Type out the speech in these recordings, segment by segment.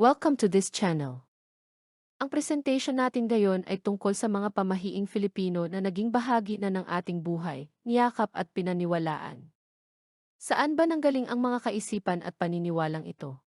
Welcome to this channel. Ang presentation natin ngayon ay tungkol sa mga pamahiing Filipino na naging bahagi na ng ating buhay, niyakap at pinaniwalaan. Saan ba nanggaling ang mga kaisipan at paniniwalang ito?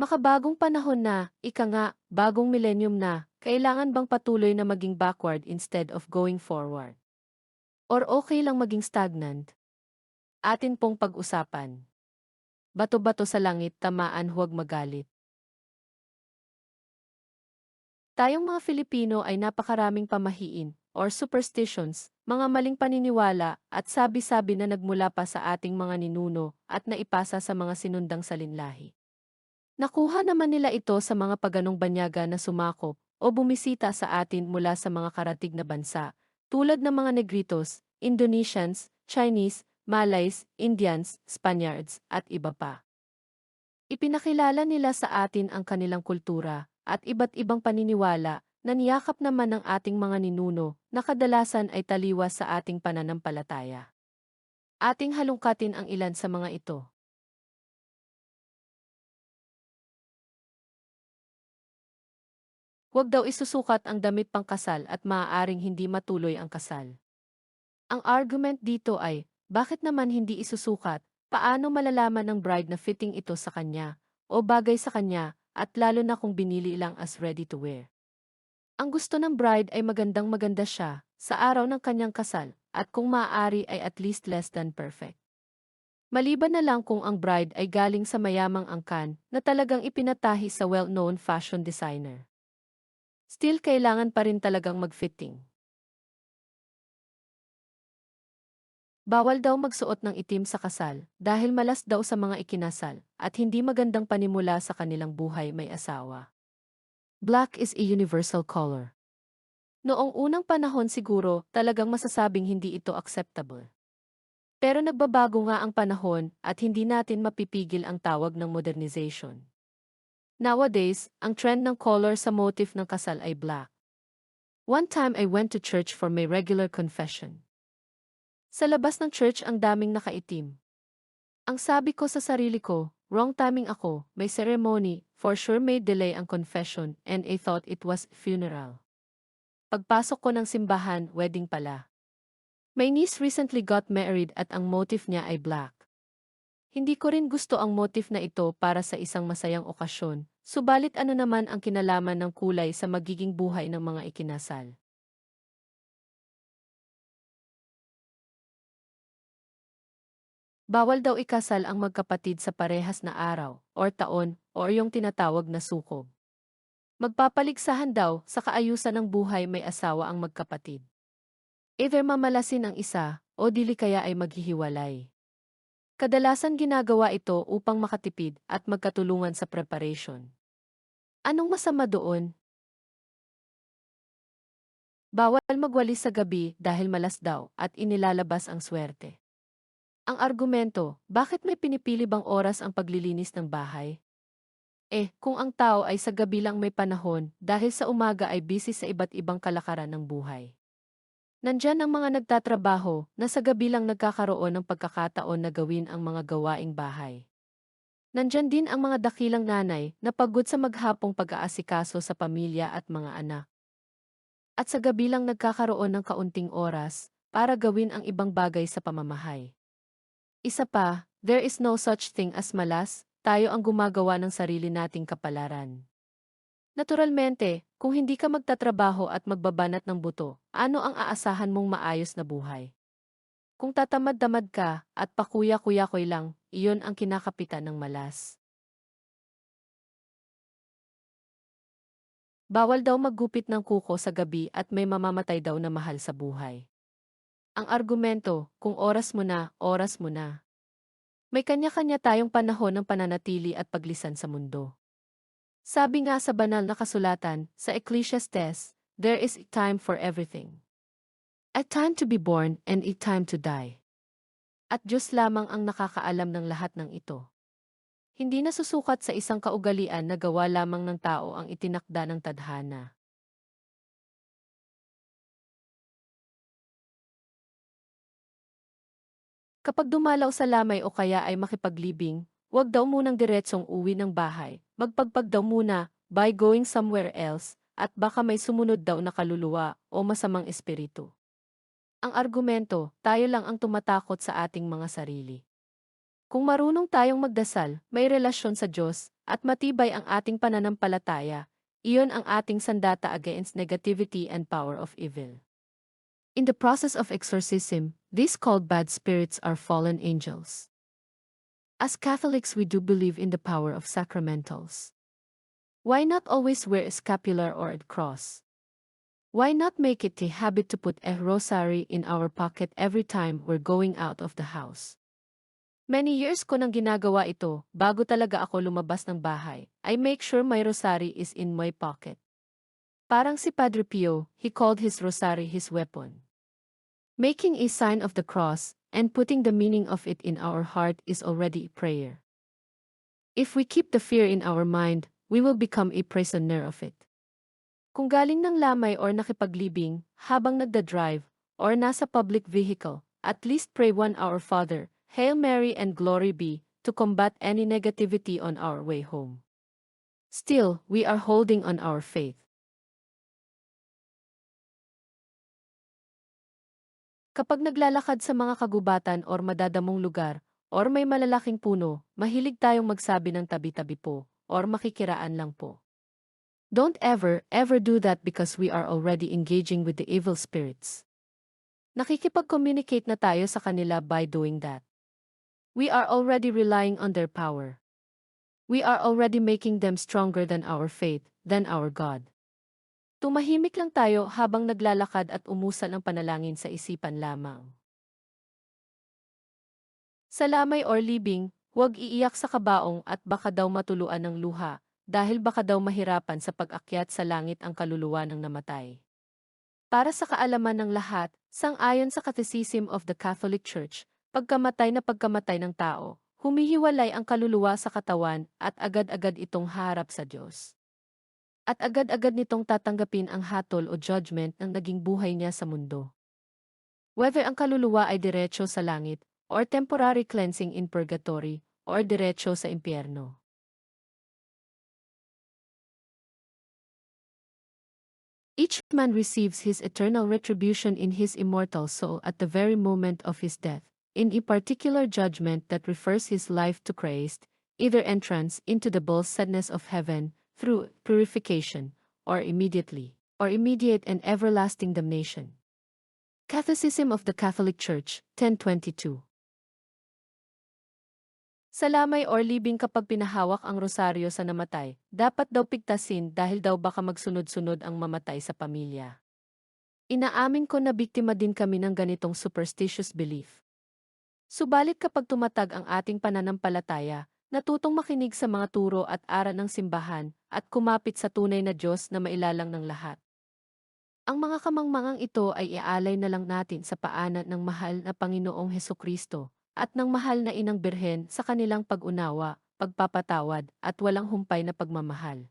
Makabagong panahon na, ika nga, bagong millennium na, kailangan bang patuloy na maging backward instead of going forward? Or okay lang maging stagnant? Atin pong pag-usapan. Bato-bato sa langit, tamaan huwag magalit. Tayong mga Filipino ay napakaraming pamahiin, or superstitions, mga maling paniniwala, at sabi-sabi na nagmula pa sa ating mga ninuno at naipasa sa mga sinundang salinlahi. Nakuha naman nila ito sa mga paganong banyaga na sumakop o bumisita sa atin mula sa mga karatig na bansa, tulad ng mga Negritos, Indonesians, Chinese, Malays, Indians, Spaniards, at iba pa. Ipinakilala nila sa atin ang kanilang kultura at iba't ibang paniniwala na niyakap naman ng ating mga ninuno na kadalasan ay taliwas sa ating pananampalataya. Ating halungkatin ang ilan sa mga ito. Huwag daw isusukat ang damit pangkasal at maaaring hindi matuloy ang kasal. Ang argument dito ay, bakit naman hindi isusukat, paano malalaman ng bride na fitting ito sa kanya, o bagay sa kanya, at lalo na kung binili lang as ready to wear. Ang gusto ng bride ay magandang maganda siya sa araw ng kanyang kasal at kung maaari ay at least less than perfect. Maliban na lang kung ang bride ay galing sa mayamang angkan na talagang ipinatahi sa well-known fashion designer. Still kailangan pa rin talagang mag-fitting. Bawal daw magsuot ng itim sa kasal dahil malas daw sa mga ikinasal at hindi magandang panimula sa kanilang buhay may asawa. Black is a universal color. Noong unang panahon siguro talagang masasabing hindi ito acceptable. Pero nagbabago nga ang panahon at hindi natin mapipigil ang tawag ng modernization. Nowadays, ang trend ng color sa motif ng kasal ay black. One time I went to church for my regular confession. Sa labas ng church ang daming nakaitim. Ang sabi ko sa sarili ko, wrong timing ako, may ceremony, for sure may delay ang confession, and I thought it was funeral. Pagpasok ko ng simbahan, wedding pala. My niece recently got married at ang motif niya ay black. Hindi ko rin gusto ang motif na ito para sa isang masayang okasyon, subalit ano naman ang kinalaman ng kulay sa magiging buhay ng mga ikinasal. Bawal daw ikasal ang magkapatid sa parehas na araw, or taon, or yung tinatawag na sukob. Magpapaligsahan daw sa kaayusan ng buhay may asawa ang magkapatid. Either mamalasin ang isa, o dili kaya ay maghihiwalay. Kadalasan ginagawa ito upang makatipid at magkatulungan sa preparation. Anong masama doon? Bawal magwalis sa gabi dahil malas daw at inilalabas ang swerte. Ang argumento, bakit may pinipili bang oras ang paglilinis ng bahay? Eh, kung ang tao ay sa gabi lang may panahon dahil sa umaga ay busy sa iba't ibang kalakaran ng buhay. Nandyan ang mga nagtatrabaho na sa gabi lang nagkakaroon ng pagkakataon na gawin ang mga gawaing bahay. Nandyan din ang mga dakilang nanay na pagod sa maghapong pag-aasikaso sa pamilya at mga anak. At sa gabi lang nagkakaroon ng kaunting oras para gawin ang ibang bagay sa pamamahay. Isa pa, there is no such thing as malas, tayo ang gumagawa ng sarili nating kapalaran. Naturalmente, kung hindi ka magtatrabaho at magbabanat ng buto, ano ang aasahan mong maayos na buhay? Kung tatamad-damad ka at pakuya-kuya-koy lang, iyon ang kinakapitan ng malas. Bawal daw maggupit ng kuko sa gabi at may mamamatay daw na mahal sa buhay. Ang argumento, kung oras mo na, oras mo na. May kanya-kanya tayong panahon ng pananatili at paglisan sa mundo. Sabi nga sa banal na kasulatan, sa Ecclesiastes, there is a time for everything. A time to be born and a time to die. At Diyos lamang ang nakakaalam ng lahat ng ito. Hindi nasusukat sa isang kaugalian na gawa lamang ng tao ang itinakda ng tadhana. Kapag dumalaw sa lamay o kaya ay makipaglibing, huwag daw munang diretsong uwi ng bahay, magpagpag daw muna, by going somewhere else, at baka may sumunod daw na kaluluwa o masamang espiritu. Ang argumento, tayo lang ang tumatakot sa ating mga sarili. Kung marunong tayong magdasal, may relasyon sa Diyos, at matibay ang ating pananampalataya, iyon ang ating sandata against negativity and power of evil. In the process of exorcism, these called bad spirits are fallen angels. As Catholics, we do believe in the power of sacramentals. Why not always wear a scapular or a cross? Why not make it a habit to put a rosary in our pocket every time we're going out of the house? Many years ko nang ginagawa ito, bago talaga ako lumabas ng bahay, I make sure my rosary is in my pocket. Parang si Padre Pio, he called his rosary his weapon. Making a sign of the cross, and putting the meaning of it in our heart is already prayer. If we keep the fear in our mind, we will become a prisoner of it. Kung galing ng lamay or nakipaglibing, habang nagda-drive, or nasa public vehicle, at least pray one Our Father, Hail Mary and Glory be, to combat any negativity on our way home. Still, we are holding on our faith. Kapag naglalakad sa mga kagubatan or madadamong lugar, or may malalaking puno, mahilig tayong magsabi ng tabi-tabi po, or makikiraan lang po. Don't ever, ever do that because we are already engaging with the evil spirits. Nakikipag-communicate na tayo sa kanila by doing that. We are already relying on their power. We are already making them stronger than our faith, than our God. Tumahimik lang tayo habang naglalakad at umusan ang panalangin sa isipan lamang. Sa lamay or libing, huwag iiyak sa kabaong at baka daw matuluan ng luha, dahil baka daw mahirapan sa pag-akyat sa langit ang kaluluwa ng namatay. Para sa kaalaman ng lahat, sang-ayon sa Catecism of the Catholic Church, pagkamatay na pagkamatay ng tao, humihiwalay ang kaluluwa sa katawan at agad-agad itong harap sa Diyos. At agad-agad nitong tatanggapin ang hatol o judgment ng naging buhay niya sa mundo. Whether ang kaluluwa ay diretso sa langit, or temporary cleansing in purgatory, or diretso sa impyerno. Each man receives his eternal retribution in his immortal soul at the very moment of his death, in a particular judgment that refers his life to Christ, either entrance into the blessedness of heaven through purification, or immediately, or immediate and everlasting damnation. Catholicism of the Catholic Church, 1022 Sa lamay or libing kapag pinahawak ang rosaryo sa namatay, dapat daw pigtasin dahil daw baka magsunod-sunod ang mamatay sa pamilya. Inaamin ko na biktima din kami ng ganitong superstitious belief. Subalit kapag tumatag ang ating pananampalataya, natutong makinig sa mga turo at aral ng simbahan at kumapit sa tunay na Diyos na mailalang ng lahat. Ang mga kamangmangang ito ay ialay na lang natin sa paanan ng mahal na Panginoong Heso Kristo at ng mahal na inang birhen sa kanilang pag-unawa, pagpapatawad, at walang humpay na pagmamahal.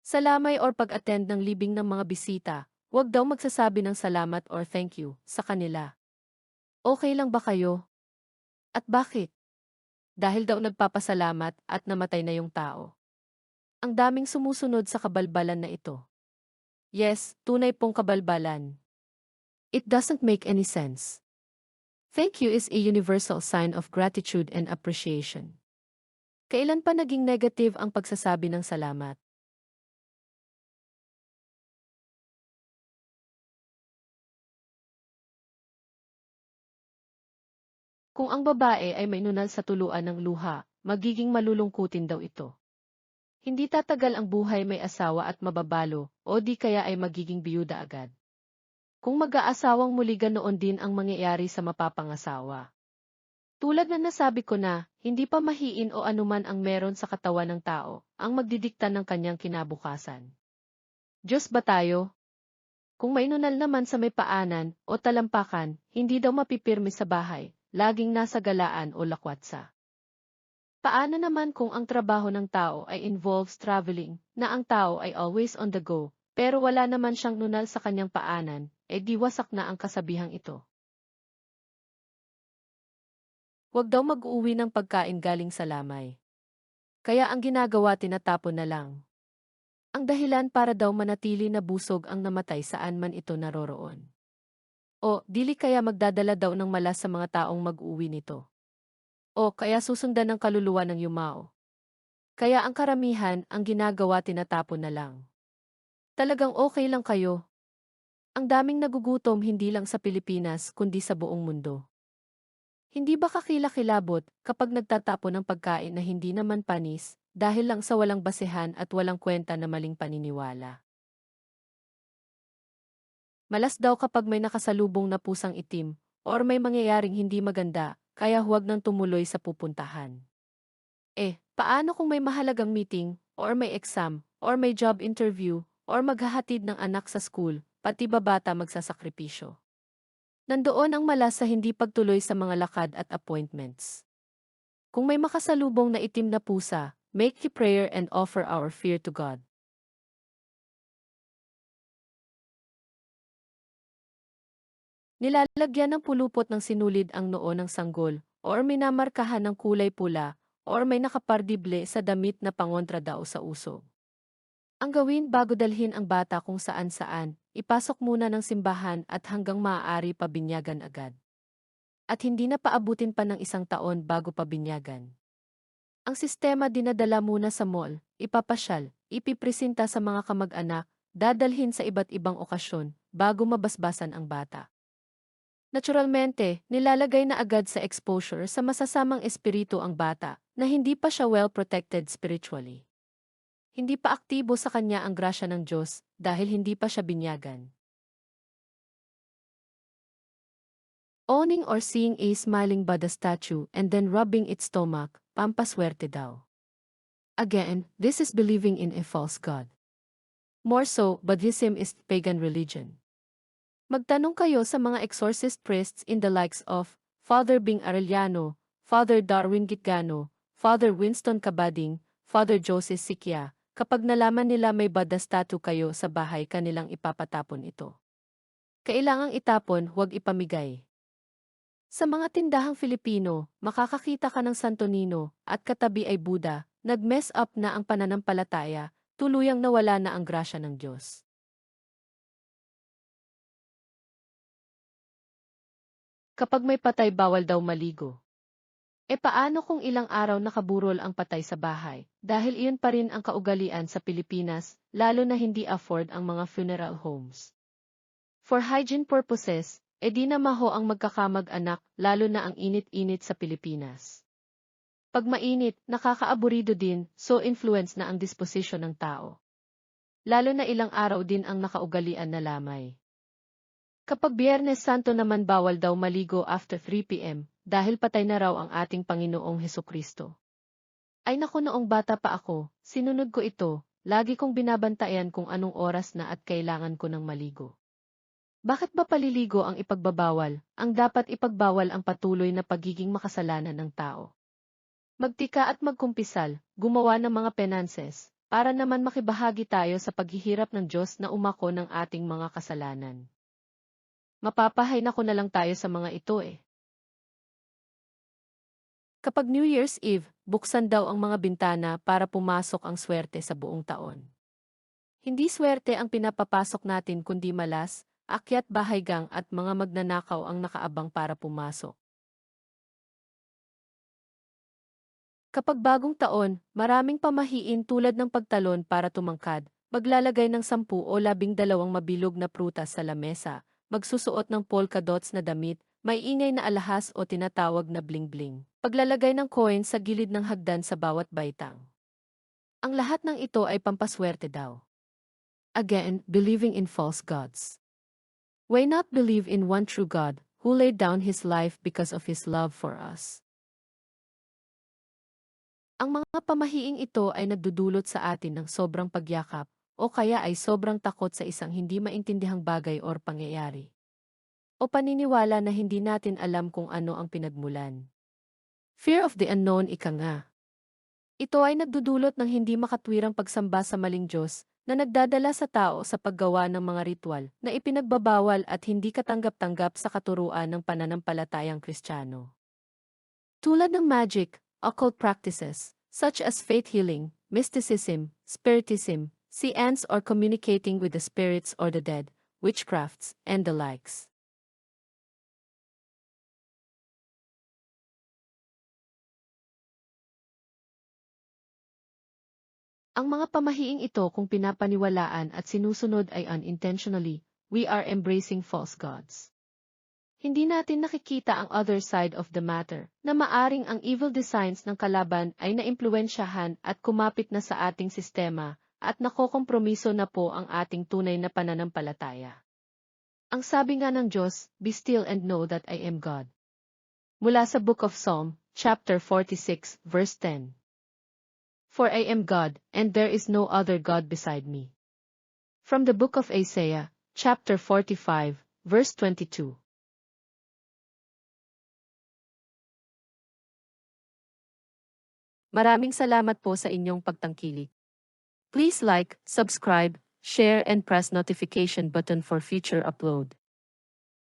Sa lamay or pag-attend ng libing ng mga bisita, huwag daw magsasabi ng salamat or thank you sa kanila. Okay lang ba kayo? At bakit? Dahil daw nagpapasalamat at namatay na yung tao. Ang daming sumusunod sa kabalbalan na ito. Yes, tunay pong kabalbalan. It doesn't make any sense. Thank you is a universal sign of gratitude and appreciation. Kailan pa naging negative ang pagsasabi ng salamat? Kung ang babae ay may nunal sa tuluan ng luha, magiging malulungkutin daw ito. Hindi tatagal ang buhay may asawa at mababalo, o di kaya ay magiging biyuda agad. Kung mag-aasawang muli ganoon din ang mangyayari sa mapapangasawa. Tulad na nasabi ko na, hindi pa mahiin o anuman ang meron sa katawan ng tao, ang magdidikta ng kanyang kinabukasan. Diyos ba tayo? Kung may nunal naman sa may paanan o talampakan, hindi daw mapipirme sa bahay, laging nasa galaan o lakwatsa. Paano naman kung ang trabaho ng tao ay involves traveling, na ang tao ay always on the go, pero wala naman siyang nunal sa kanyang paanan, eh di wasak na ang kasabihang ito. Huwag daw mag-uwi ng pagkain galing sa lamay. Kaya ang ginagawa tinatapon na lang. Ang dahilan para daw manatili na busog ang namatay saan man ito naroroon. O, dili kaya magdadala daw ng malas sa mga taong mag-uwi nito. O, kaya susundan ng kaluluwa ng yumao. Kaya ang karamihan, ang ginagawa tinatapon na lang. Talagang okay lang kayo. Ang daming nagugutom hindi lang sa Pilipinas kundi sa buong mundo. Hindi ba kakilakilabot kapag nagtatapon ng pagkain na hindi naman panis dahil lang sa walang basehan at walang kwenta na maling paniniwala? Malas daw kapag may nakasalubong na pusang itim or may mangyayaring hindi maganda kaya huwag nang tumuloy sa pupuntahan. Eh, paano kung may mahalagang meeting or may exam or may job interview or maghahatid ng anak sa school pati babata magsasakripisyo? Nandoon ang malas sa hindi pagtuloy sa mga lakad at appointments. Kung may makasalubong na itim na pusa, make a prayer and offer our fear to God. Nilalagyan ng pulupot ng sinulid ang noo ng sanggol, or minamarkahan ng kulay pula, or may nakapardible sa damit na pangontra daw sa uso. Ang gawin bago dalhin ang bata kung saan-saan, ipasok muna ng simbahan at hanggang maaari pabinyagan agad. At hindi na paabutin pa ng isang taon bago pabinyagan. Ang sistema dinadala muna sa mall, ipapasyal, ipipresenta sa mga kamag-anak, dadalhin sa iba't ibang okasyon, bago mabasbasan ang bata. Naturalmente, nilalagay na agad sa exposure sa masasamang espiritu ang bata, na hindi pa siya well protected spiritually. Hindi pa aktibo sa kanya ang grasya ng Diyos dahil hindi pa siya binyagan. Owning or seeing a smiling Buddha statue and then rubbing its stomach, pampaswerte daw. Again, this is believing in a false God. More so, Buddhism is pagan religion. Magtanong kayo sa mga exorcist priests in the likes of Father Bing Arellano, Father Darwin Gitgano, Father Winston Cabading, Father Joseph Sikia, kapag nalaman nila may Buddha statue kayo sa bahay kanilang ipapatapon ito. Kailangang itapon, huwag ipamigay. Sa mga tindahang Filipino, makakakita ka ng Santo Nino at katabi ay Buddha, nag-mess up na ang pananampalataya, tuluyang nawala na ang grasya ng Diyos. Kapag may patay bawal daw maligo. E paano kung ilang araw nakaburol ang patay sa bahay? Dahil iyon pa rin ang kaugalian sa Pilipinas, lalo na hindi afford ang mga funeral homes. For hygiene purposes, e di na maho ang magkakamag-anak, lalo na ang init-init sa Pilipinas. Pag mainit, nakakaaburido din, so influence na ang disposition ng tao. Lalo na ilang araw din ang nakaugalian na lamay. Kapag Biyernes Santo naman bawal daw maligo after 3 p.m. dahil patay na raw ang ating Panginoong Heso Kristo. Ay naku noong bata pa ako, sinunod ko ito, lagi kong binabantayan kung anong oras na at kailangan ko ng maligo. Bakit ba paliligo ang ipagbabawal, ang dapat ipagbawal ang patuloy na pagiging makasalanan ng tao? Magtika at magkumpisal, gumawa ng mga penances, para naman makibahagi tayo sa paghihirap ng Diyos na umako ng ating mga kasalanan. Mapapahay na ko na lang tayo sa mga ito eh. Kapag New Year's Eve, buksan daw ang mga bintana para pumasok ang swerte sa buong taon. Hindi swerte ang pinapapasok natin kundi malas, akyat bahaygang at mga magnanakaw ang nakaabang para pumasok. Kapag bagong taon, maraming pamahiin tulad ng pagtalon para tumangkad, maglalagay ng sampu o labing dalawang mabilog na prutas sa lamesa, magsusuot ng polka dots na damit, may ingay na alahas o tinatawag na bling-bling. Paglalagay ng coin sa gilid ng hagdan sa bawat baitang. Ang lahat ng ito ay pampaswerte daw. Again, believing in false gods. Why not believe in one true God, who laid down his life because of his love for us? Ang mga pamahiing ito ay nagdudulot sa atin ng sobrang pagyakap, o kaya ay sobrang takot sa isang hindi maintindihang bagay or pangyayari. O paniniwala na hindi natin alam kung ano ang pinagmulan. Fear of the unknown ika nga. Ito ay nagdudulot ng hindi makatwirang pagsamba sa maling Diyos na nagdadala sa tao sa paggawa ng mga ritual na ipinagbabawal at hindi katanggap-tanggap sa katuruan ng pananampalatayang Kristiyano. Tulad ng magic, occult practices, such as faith healing, mysticism, spiritism, seance or communicating with the spirits or the dead, witchcrafts, and the likes. Ang mga pamahiing ito kung pinapaniwalaan at sinusunod ay unintentionally, we are embracing false gods. Hindi natin nakikita ang other side of the matter, na maaring ang evil designs ng kalaban ay naimpluwensyahan at kumapit na sa ating sistema, at nakokompromiso na po ang ating tunay na pananampalataya. Ang sabi nga ng Diyos, Be still and know that I am God. Mula sa Book of Psalm, chapter 46, verse 10. For I am God, and there is no other God beside me. From the book of Isaiah, chapter 45, verse 22. Maraming salamat po sa inyong pagtangkilik. Please like, subscribe, share and press notification button for future upload.